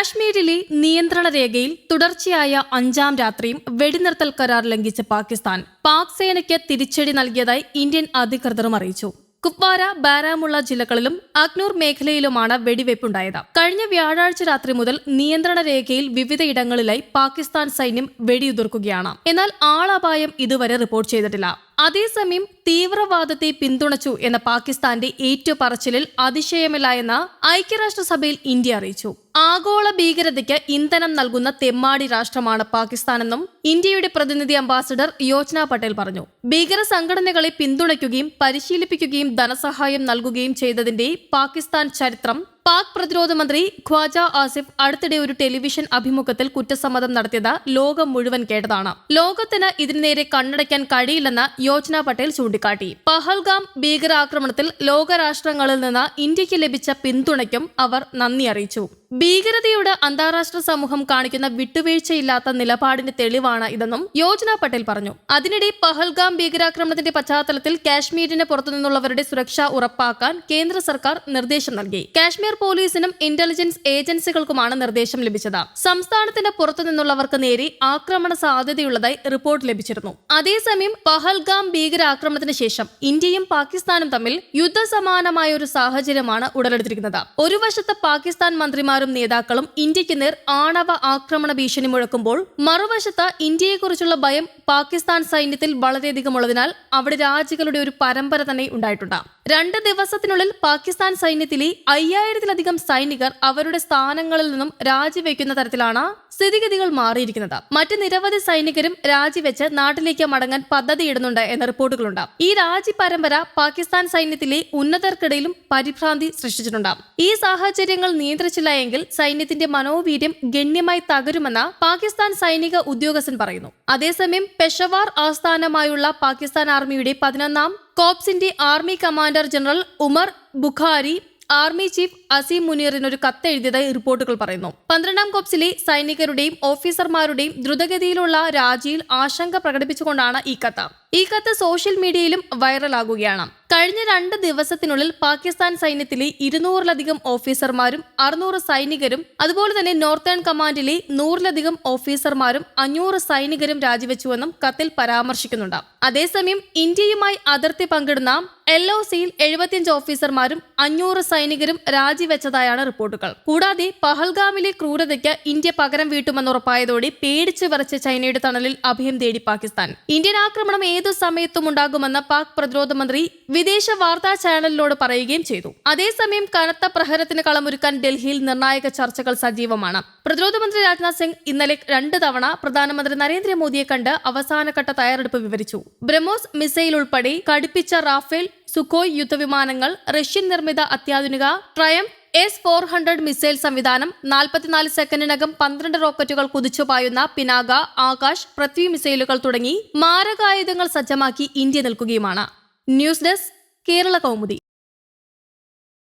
കാശ്മീരിലെ നിയന്ത്രണ രേഖയിൽ തുടർച്ചയായ അഞ്ചാം രാത്രിയും വെടിനിർത്തൽ കരാർ ലംഘിച്ച പാകിസ്ഥാൻ പാക് സേനയ്ക്ക് തിരിച്ചടി നൽകിയതായി ഇന്ത്യൻ അധികൃതരും അറിയിച്ചു. കുപ്വാര ബാരാമുള്ള ജില്ലകളിലും അഗ്നൂർ മേഖലയിലുമാണ് വെടിവയ്പുണ്ടായത്. കഴിഞ്ഞ വ്യാഴാഴ്ച രാത്രി മുതൽ നിയന്ത്രണ രേഖയിൽ വിവിധയിടങ്ങളിലായി പാകിസ്ഥാൻ സൈന്യം വെടിയുതിർക്കുകയാണ്. എന്നാൽ ആളപായം ഇതുവരെ റിപ്പോർട്ട് ചെയ്തിട്ടില്ല. അതേസമയം തീവ്രവാദത്തെ പിന്തുണച്ചു എന്ന പാകിസ്ഥാന്റെ ഏറ്റുപറച്ചിലിൽ അതിശയമില്ല എന്ന് ഐക്യരാഷ്ട്രസഭയിൽ ഇന്ത്യ അറിയിച്ചു. ആഗോള ഭീകരതയ്ക്ക് ഇന്ധനം നൽകുന്ന തെമ്മാടി രാഷ്ട്രമാണ് പാകിസ്ഥാനെന്നും ഇന്ത്യയുടെ പ്രതിനിധി അംബാസഡർ യോജന പട്ടേൽ പറഞ്ഞു. ഭീകര സംഘടനകളെ പിന്തുണയ്ക്കുകയും പരിശീലിപ്പിക്കുകയും ധനസഹായം നൽകുകയും ചെയ്തതിന്റെ പാകിസ്ഥാൻ ചരിത്രം പാക് പ്രതിരോധ മന്ത്രി ഖ്വാജ ആസിഫ് അടുത്തിടെ ഒരു ടെലിവിഷൻ അഭിമുഖത്തിൽ കുറ്റസമ്മതം നടത്തിയത് ലോകം മുഴുവൻ കേട്ടതാണ്. ലോകത്തിന് ഇതിനു നേരെ കണ്ണടയ്ക്കാൻ കഴിയില്ലെന്ന് യോജന പട്ടേൽ ചൂണ്ടിക്കാട്ടി. പഹൽഗാം ഭീകരാക്രമണത്തിൽ ലോകരാഷ്ട്രങ്ങളിൽ നിന്ന് ഇന്ത്യയ്ക്ക് ലഭിച്ച പിന്തുണയ്ക്കും അവർ നന്ദി അറിയിച്ചു. ഭീകരതയോട് അന്താരാഷ്ട്ര സമൂഹം കാണിക്കുന്ന വിട്ടുവീഴ്ചയില്ലാത്ത നിലപാടിന്റെ തെളിവാണ് ഇതെന്നും യോജന പട്ടേൽ പറഞ്ഞു. അതിനിടെ പഹൽഗാം ഭീകരാക്രമണത്തിന്റെ പശ്ചാത്തലത്തിൽ കാശ്മീരിന് പുറത്തുനിന്നുള്ളവരുടെ സുരക്ഷ ഉറപ്പാക്കാൻ കേന്ദ്ര സർക്കാർ നിർദ്ദേശം നൽകി. കാശ്മീർ പോലീസിനും ഇന്റലിജൻസ് ഏജൻസികൾക്കുമാണ് നിർദ്ദേശം ലഭിച്ചത്. സംസ്ഥാനത്തിന് പുറത്തുനിന്നുള്ളവർക്ക് നേരെ ആക്രമണ സാധ്യതയുള്ളതായി റിപ്പോർട്ട് ലഭിച്ചിരുന്നു. അതേസമയം പഹൽഗാം ഭീകരാക്രമണത്തിന് ശേഷം ഇന്ത്യയും പാകിസ്ഥാനും തമ്മിൽ യുദ്ധസമാനമായ ഒരു സാഹചര്യമാണ് ഉടലെടുത്തിരിക്കുന്നത്. ഒരു വശത്ത് പാകിസ്ഥാൻ മന്ത്രിമാരും നേതാക്കളും ഇന്ത്യയ്ക്ക് നേർ ആണവ ആക്രമണ ഭീഷണി മുഴക്കുമ്പോൾ മറുവശത്ത് ഇന്ത്യയെക്കുറിച്ചുള്ള ഭയം പാകിസ്ഥാൻ സൈന്യത്തിൽ വളരെയധികം ഉള്ളതിനാൽ അവിടെ രാജികളുടെ ഒരു പരമ്പര തന്നെ ഉണ്ടായിട്ടുണ്ട്. രണ്ട് ദിവസത്തിനുള്ളിൽ പാകിസ്ഥാൻ സൈന്യത്തിലെ അയ്യായിരത്തിലധികം സൈനികർ അവരുടെ സ്ഥാനങ്ങളിൽ നിന്നും രാജിവെക്കുന്ന തരത്തിലാണ് സ്ഥിതിഗതികൾ മാറിയിരിക്കുന്നത്. മറ്റ് നിരവധി സൈനികരും രാജിവെച്ച് നാട്ടിലേക്ക് മടങ്ങാൻ പദ്ധതിയിടുന്നുണ്ട് എന്ന റിപ്പോർട്ടുകളുണ്ട്. ഈ രാജി പരമ്പര പാകിസ്ഥാൻ സൈന്യത്തിലെ ഉന്നതർക്കിടയിലും പരിഭ്രാന്തി സൃഷ്ടിച്ചിട്ടുണ്ട്. ഈ സാഹചര്യങ്ങൾ നിയന്ത്രിച്ചില്ല എങ്കിൽ സൈന്യത്തിന്റെ മനോവീര്യം ഗണ്യമായി തകരുമെന്ന് പാകിസ്ഥാൻ സൈനിക ഉദ്യോഗസ്ഥൻ പറയുന്നു. അതേസമയം പെഷവാർ ആസ്ഥാനമായുള്ള പാകിസ്ഥാൻ ആർമിയുടെ പതിനൊന്നാം കോപ്സിന്റെ army commander general Umar Bukhari army chief Asim മുനീറിന് ഒരു കത്തെഴുതിയതായി റിപ്പോർട്ടുകൾ പറയുന്നു. പന്ത്രണ്ടാം കോപ്സിലെ സൈനികരുടെയും ഓഫീസർമാരുടെയും ദ്രുതഗതിയിലുള്ള രാജിയിൽ ആശങ്ക പ്രകടിപ്പിച്ചുകൊണ്ടാണ് ഈ കത്ത്. ഈ കത്ത് സോഷ്യൽ മീഡിയയിലും വൈറലാകുകയാണ്. കഴിഞ്ഞ രണ്ട് ദിവസത്തിനുള്ളിൽ പാകിസ്ഥാൻ സൈന്യത്തിലെ ഇരുന്നൂറിലധികം ഓഫീസർമാരും അറുന്നൂറ് സൈനികരും അതുപോലെ തന്നെ നോർത്തേൺ കമാൻഡിലെ നൂറിലധികം ഓഫീസർമാരും അഞ്ഞൂറ് സൈനികരും രാജിവെച്ചുവെന്നും കത്തിൽ പരാമർശിക്കുന്നുണ്ട്. അതേസമയം ഇന്ത്യയുമായി അതിർത്തി പങ്കിടുന്ന എൽ ഒ സിയിൽ എഴുപത്തിയഞ്ച് ഓഫീസർമാരും അഞ്ഞൂറ് സൈനികരും രാജിവെച്ചതായാണ് റിപ്പോർട്ടുകൾ. കൂടാതെ പഹൽഗാമിലെ ക്രൂരതയ്ക്ക് ഇന്ത്യ പകരം വീട്ടുമെന്നുറപ്പായതോടെ പേടിച്ചു വരച്ച ചൈനയുടെ തണലിൽ അഭയം തേടി പാകിസ്ഥാൻ. ഇന്ത്യൻ ആക്രമണം ഏതു സമയത്തും ഉണ്ടാകുമെന്ന് പാക് പ്രതിരോധ മന്ത്രി വിദേശ വാർത്താ ചാനലിനോട് പറയുകയും ചെയ്തു. അതേസമയം കനത്ത പ്രഹരത്തിന് കളമൊരുക്കാൻ ഡൽഹിയിൽ നിർണായക ചർച്ചകൾ സജീവമാണ്. പ്രതിരോധ മന്ത്രി രാജ്നാഥ് സിംഗ് ഇന്നലെ രണ്ട് തവണ പ്രധാനമന്ത്രി നരേന്ദ്രമോദിയെ കണ്ട് അവസാനഘട്ട തയ്യാറെടുപ്പ് വിവരിച്ചു. ബ്രഹ്മോസ് മിസൈൽ ഉൾപ്പെടെ കടുപ്പിച്ച റാഫേൽ സുഖോയ് യുദ്ധവിമാനങ്ങൾ റഷ്യൻ നിർമ്മിത അത്യാധുനിക Triumf S four hundred missile സംവിധാനം നാൽപ്പത്തിനാല് സെക്കൻഡിനകം പന്ത്രണ്ട് റോക്കറ്റുകൾ കുതിച്ചു പായുന്ന പിനാക ആകാശ് പൃഥ്വി മിസൈലുകൾ തുടങ്ങി മാരകായുധങ്ങൾ സജ്ജമാക്കി India നിൽക്കുകയുമാണ്. News desk Kerala Kaumudi.